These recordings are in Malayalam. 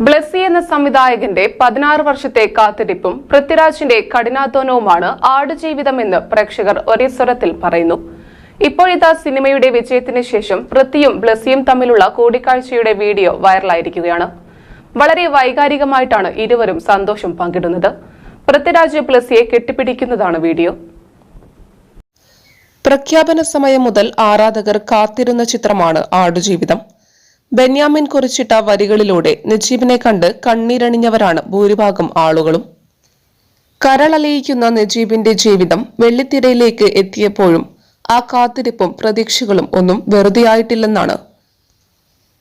ബ്ലെസ്സി എന്ന സംവിധായകന്റെ പതിനാറ് വർഷത്തെ കാത്തിരിപ്പും പൃഥ്വിരാജിന്റെ കഠിനാധ്വാനവുമാണ് ആടുജീവിതം എന്ന് പ്രേക്ഷകർ ഒരേ സ്വരത്തിൽ പറയുന്നു. ഇപ്പോഴിതാ സിനിമയുടെ വിജയത്തിന് ശേഷം പൃഥ്വിയും ബ്ലെസ്സിയും തമ്മിലുള്ള കൂടിക്കാഴ്ചയുടെ വീഡിയോ വൈറലായിരിക്കുകയാണ്. വളരെ വൈകാരികമായിട്ടാണ് ഇരുവരും സന്തോഷം പങ്കിടുന്നത്. പൃഥ്വിരാജ് ബ്ലെസ്സിയെ കെട്ടിപ്പിടിക്കുന്നതാണ് വീഡിയോ. പ്രഖ്യാപന സമയം മുതൽ ആരാധകർ കാത്തിരുന്ന ചിത്രമാണ് ആടുജീവിതം. ബെന്യാമിൻ കുറിച്ചിട്ട വരികളിലൂടെ നജീബിനെ കണ്ട് കണ്ണീരണിഞ്ഞവരാണ് ഭൂരിഭാഗം ആളുകളും. കരളലയിക്കുന്ന നജീബിന്റെ ജീവിതം വെള്ളിത്തിരയിലേക്ക് എത്തിയപ്പോഴും ആ കാത്തിരിപ്പും പ്രതീക്ഷകളും ഒന്നും വെറുതെയായിട്ടില്ലെന്നാണ്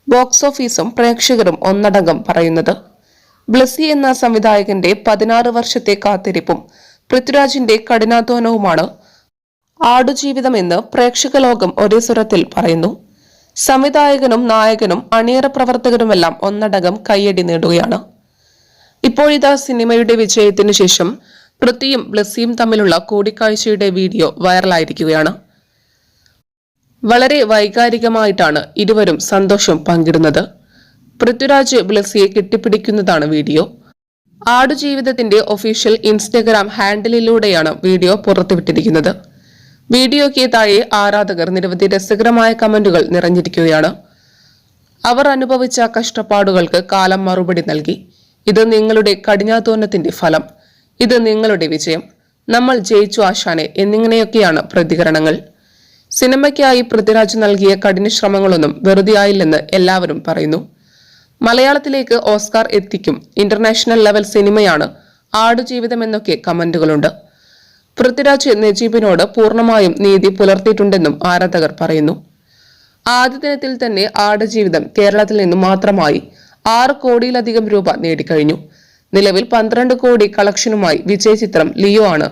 ബോക്സ് ഓഫീസും പ്രേക്ഷകരും ഒന്നടങ്കം പറയുന്നത്. ബ്ലസി എന്ന സംവിധായകന്റെ പതിനാറ് വർഷത്തെ കാത്തിരിപ്പും പൃഥ്വിരാജിന്റെ കഠിനാധ്വാനവുമാണ് ആടുജീവിതമെന്ന് പ്രേക്ഷക ലോകം ഒരേ സ്വരത്തിൽ പറയുന്നു. സംവിധായകനും നായകനും അണിയറ പ്രവർത്തകരുമെല്ലാം ഒന്നടങ്കം കൈയടി നേടുകയാണ്. ഇപ്പോഴിതാ സിനിമയുടെ വിജയത്തിന് ശേഷം പൃഥ്വിയും ബ്ലസ്സിയും തമ്മിലുള്ള കൂടിക്കാഴ്ചയുടെ വീഡിയോ വൈറലായിരിക്കുകയാണ്. വളരെ വൈകാരികമായിട്ടാണ് ഇരുവരും സന്തോഷം പങ്കിടുന്നത്. പൃഥ്വിരാജ് ബ്ലസ്സിയെ കെട്ടിപ്പിടിക്കുന്നതാണ് വീഡിയോ. ആടുജീവിതത്തിന്റെ ഒഫീഷ്യൽ ഇൻസ്റ്റഗ്രാം ഹാൻഡിലിലൂടെയാണ് വീഡിയോ പുറത്തുവിട്ടിരിക്കുന്നത്. വീഡിയോയ്ക്ക് താഴെ ആരാധകർ നിരവധി രസകരമായ കമന്റുകൾ നിറഞ്ഞിരിക്കുകയാണ്. അവർ അനുഭവിച്ച കഷ്ടപ്പാടുകൾക്ക് കാലം മറുപടി നൽകി. ഇത് നിങ്ങളുടെ കഠിനാധ്വാനത്തിന്റെ ഫലം. ഇത് നിങ്ങളുടെ വിജയം. നമ്മൾ ജയിച്ചു ആശാനെ എന്നിങ്ങനെയൊക്കെയാണ് പ്രതികരണങ്ങൾ. സിനിമയ്ക്കായി പൃഥ്വിരാജ് നൽകിയ കഠിന ശ്രമങ്ങളൊന്നും വെറുതെയായില്ലെന്ന് എല്ലാവരും പറയുന്നു. മലയാളത്തിലേക്ക് ഓസ്കാർ എത്തിക്കും. ഇന്റർനാഷണൽ ലെവൽ സിനിമയാണ് ആടുജീവിതമെന്നൊക്കെ കമന്റുകളുണ്ട്. പൃഥ്വിരാജ് നജീബിനോട് പൂർണമായും നീതി പുലർത്തിയിട്ടുണ്ടെന്നും ആരാധകർ പറയുന്നു. ആദ്യ ദിനത്തിൽ തന്നെ ആടുജീവിതം കേരളത്തിൽ നിന്നും മാത്രമായി ആറ് കോടിയിലധികം രൂപ നേടിക്കഴിഞ്ഞു. നിലവിൽ പന്ത്രണ്ട് കോടി കളക്ഷനുമായി വിജയ ചിത്രം ലിയോ ആണ്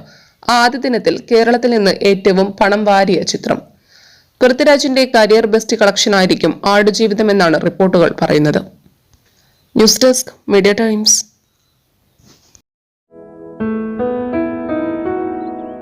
ആദ്യ ദിനത്തിൽ കേരളത്തിൽ നിന്ന് ഏറ്റവും പണം വാരിയ ചിത്രം. പൃഥ്വിരാജിന്റെ കരിയർ ബെസ്റ്റ് കളക്ഷൻ കളക്ഷനായിരിക്കും ആടുജീവിതം എന്നാണ് റിപ്പോർട്ടുകൾ പറയുന്നത്. News desk media times.